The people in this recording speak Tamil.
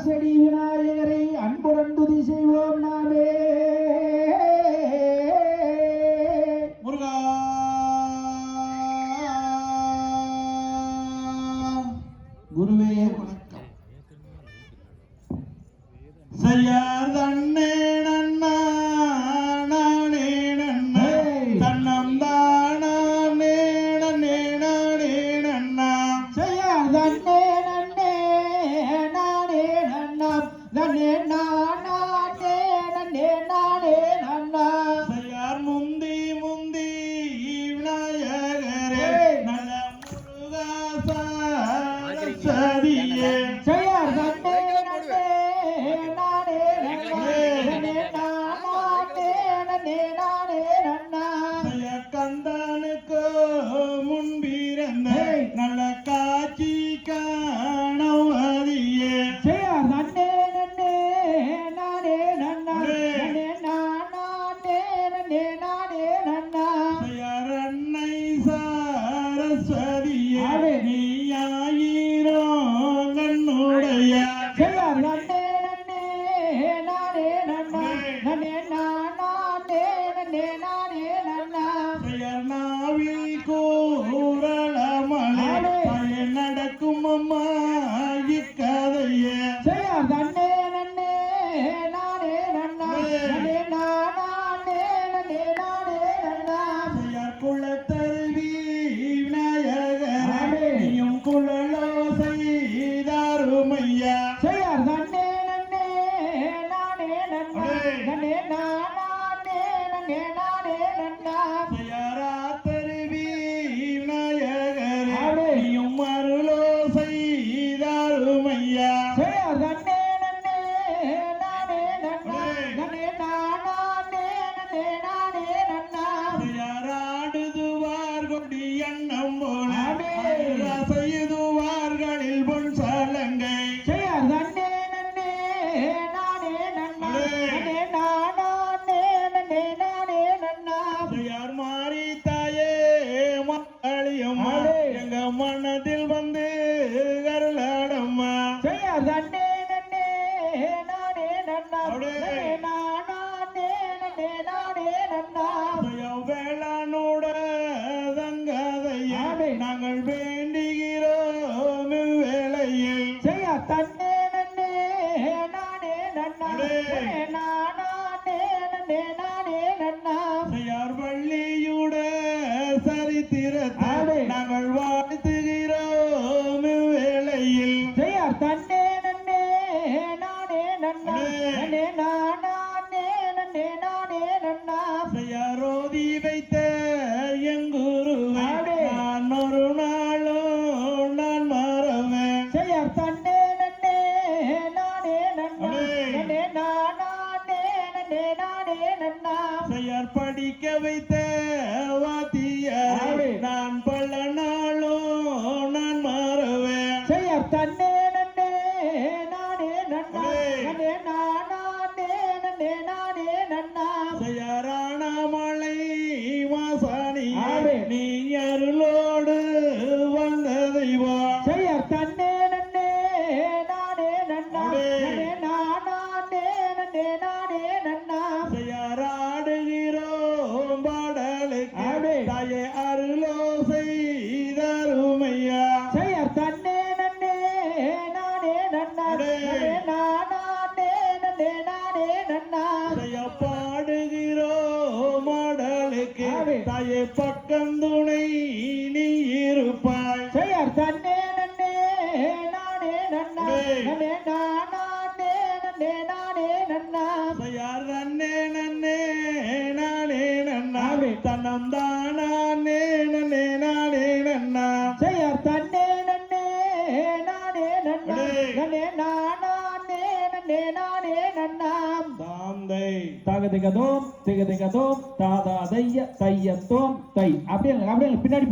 அரசடி விநாயகரை அன்புடன் துதி செய்வோம் நாமே. முருகா. குருவே வணக்கம். சரியா? நன்னே நானே நன்னே நானே நன்னா. செய்யார் முந்தி முந்தி விநாயகரே. நல்ல முருகா சதியே செய்யார் தன்னே நன்னே நானே நன்னா. நன்னே நானே நன்னே நானே ஐயா செய்யார் மாறி தாயே? மக்களியம்மா Amen. எங்க மனதில் வந்து கருளாடம்மா செய்யார் நன்னே நன்னே நானே நன்னா. நானே நன்னே நானே நன்னா. வேளாணோட தங்காதையா. நாங்கள் வேண்டுகிறோம் வேளையில் செய்யார் தன்னே தன்னே நன்னே நானே நன்னா. நன்னே நானே நன்னே நானே நன்னா செய்யாரோதி வைத்த எங்குருவை. நான் ஒரு நாளும் நான் மறவேன் செய்யார் தன்னே நன்னே நானே நன்னா. நன்னே நானே நன்னே நானே நன்னா செய்யார் படிக்க வைத்த வாத்தியாரை. நான் பல நாளும் நான் மறவேன் செய்யார் தன்னே me. தாயே பக்கம் துணை நீ இருப்பாய். செய்யார் தன்னே நன்னே நானே நன்னா. நன்னே நானே நன்னே நானே நன்னா. செய்யார் நன்னே நன்னே நானே நன்னா. Amen. நன்னே நானே நன்னாம். தாந்தை தகதிகதோம் திகதிகதோம் தாதா தைய தையத்தோம் தை. அப்படியே அப்படியே பின்னாடி போ.